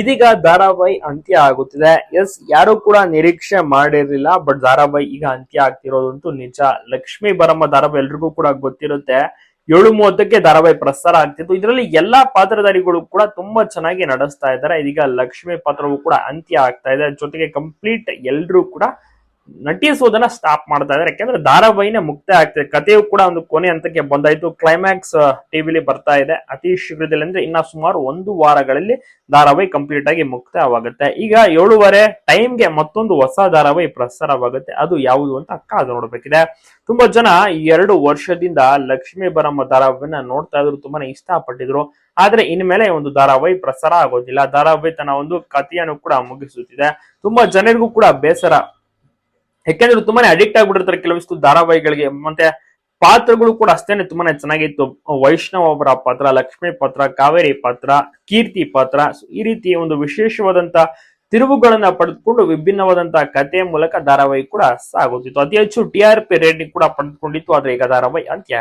ಇದೀಗ ಧಾರಾವಾಹಿ ಅಂತ್ಯ ಆಗುತ್ತಿದೆ. ಎಸ್ ಯಾರು ಕೂಡ ನಿರೀಕ್ಷೆ ಮಾಡಿರ್ಲಿಲ್ಲ ಬಟ್ ಧಾರಾವಾಹಿ ಈಗ ಅಂತ್ಯ ಆಗ್ತಿರೋದಂತೂ ನಿಜ. ಲಕ್ಷ್ಮೀ ಬರಮ್ಮ ಧಾರಾವಾಹಿ ಎಲ್ರಿಗೂ ಕೂಡ ಗೊತ್ತಿರುತ್ತೆ. ಏಳು ಮೂವತ್ತಕ್ಕೆ ಧಾರಾವಾಹಿ ಪ್ರಸಾರ ಆಗ್ತಿತ್ತು. ಇದರಲ್ಲಿ ಎಲ್ಲಾ ಪಾತ್ರಧಾರಿಗಳು ಕೂಡ ತುಂಬಾ ಚೆನ್ನಾಗಿ ನಡೆಸ್ತಾ ಇದ್ದಾರೆ. ಇದೀಗ ಲಕ್ಷ್ಮಿ ಪಾತ್ರವು ಕೂಡ ಅಂತ್ಯ ಆಗ್ತಾ ಇದೆ. ಜೊತೆಗೆ ಕಂಪ್ಲೀಟ್ ಎಲ್ರೂ ಕೂಡ ನಟಿಸೋದನ್ನ ಸ್ಟಾಪ್ ಮಾಡ್ತಾ ಇದ್ದಾರೆ. ಯಾಕೆಂದ್ರೆ ಧಾರಾವಾಹಿನೇ ಮುಕ್ತ ಆಗ್ತಿದೆ. ಕಥೆಯು ಕೂಡ ಒಂದು ಕೊನೆ ಹಂತಕ್ಕೆ ಬಂದಾಯ್ತು. ಕ್ಲೈಮ್ಯಾಕ್ಸ್ ಟಿವಿಲಿ ಬರ್ತಾ ಇದೆ. ಅತಿ ಶೀಘ್ರದಲ್ಲಿ ಅಂದ್ರೆ ಇನ್ನ ಸುಮಾರು ಒಂದು ವಾರಗಳಲ್ಲಿ ಧಾರಾವಾಹಿ ಕಂಪ್ಲೀಟ್ ಆಗಿ ಮುಕ್ತಾಯವಾಗುತ್ತೆ ಈಗ ಏಳುವರೆ ಟೈಮ್ಗೆ ಮತ್ತೊಂದು ಹೊಸ ಧಾರಾವಾಹಿ ಪ್ರಸಾರವಾಗುತ್ತೆ. ಅದು ಯಾವುದು ಅಂತ ಕಾದು ನೋಡ್ಬೇಕಿದೆ. ತುಂಬಾ ಜನ ಈ ಎರಡು ವರ್ಷದಿಂದ ಲಕ್ಷ್ಮೀ ಬರಮ್ಮ ಧಾರಾವಾಹಿನ ನೋಡ್ತಾ ಇದ್ರು. ತುಂಬಾನೇ ಇಷ್ಟಪಟ್ಟಿದ್ರು. ಆದ್ರೆ ಇನ್ಮೇಲೆ ಒಂದು ಧಾರಾವಾಹಿ ಪ್ರಸಾರ ಆಗೋದಿಲ್ಲ. ಧಾರಾವಾಹಿ ತನ್ನ ಒಂದು ಕಥೆಯನ್ನು ಕೂಡ ಮುಗಿಸುತ್ತಿದೆ. ತುಂಬಾ ಜನರಿಗೂ ಕೂಡ ಬೇಸರ ಯಾಕೆಂದ್ರೆ ತುಂಬಾನೇ ಅಡಿಕ್ಟ್ ಆಗ್ಬಿಟ್ಟಿರ್ತಾರೆ ಕೆಲವಿಷ್ಟು ಧಾರಾವಾಹಿಗಳಿಗೆ. ಮತ್ತೆ ಪಾತ್ರಗಳು ಕೂಡ ಅಷ್ಟೇನೆ ತುಂಬಾನೇ ಚೆನ್ನಾಗಿತ್ತು. ವೈಷ್ಣವ್ ಅವರ ಪಾತ್ರ, ಲಕ್ಷ್ಮೀ ಪಾತ್ರ, ಕಾವೇರಿ ಪಾತ್ರ, ಕೀರ್ತಿ ಪಾತ್ರ. ಈ ರೀತಿ ಒಂದು ವಿಶೇಷವಾದಂತ ತಿರುವುಗಳನ್ನ ಪಡೆದುಕೊಂಡು ವಿಭಿನ್ನವಾದಂತಹ ಕಥೆಯ ಮೂಲಕ ಧಾರಾವಾಹಿ ಕೂಡ ಸಾಗುತ್ತಿತ್ತು. ಅತಿ ಹೆಚ್ಚು ಟಿ ಆರ್ ಪಿ ರೇಟಿಂಗ್ ಕೂಡ ಪಡೆದುಕೊಂಡಿತ್ತು. ಆದ್ರೆ ಈಗ ಧಾರಾವಾಹಿ ಅಂತ್ಯ